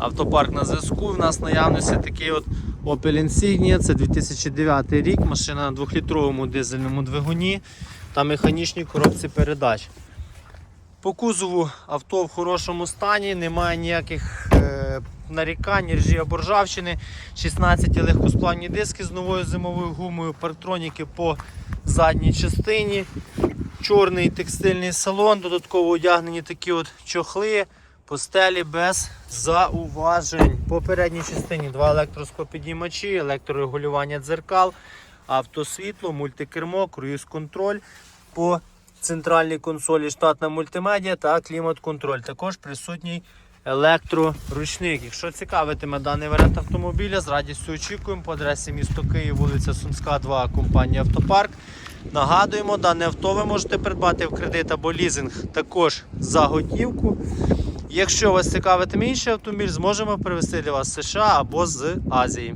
Автопарк на зв'язку. В нас наявності такий от Opel Insignia, це 2009 рік, машина на 2-літровому дизельному двигуні та механічній коробці передач. По кузову авто в хорошому стані, немає ніяких е, нарікань, ржі або ржавчини. 16 легкосплавні диски з новою зимовою гумою, парктроніки по задній частині, чорний текстильний салон, додатково одягнені такі от чохли, постелі без зауважень. По передній частині два електроскопідіймачі, електрорегулювання дзеркал, автосвітло, мультикермо, круїз-контроль. По центральній консолі штатна мультимедіа та клімат-контроль. Також присутній електроручник. Якщо цікавитиме даний варіант автомобіля, з радістю очікуємо по адресі місто Київ, вулиця Сумська, 2, компанія Автопарк. Нагадуємо, дане авто ви можете придбати в кредит або лізинг також за готівку. Якщо вас цікавитиме інший автомобіль, зможемо привезти для вас з США або з Азії.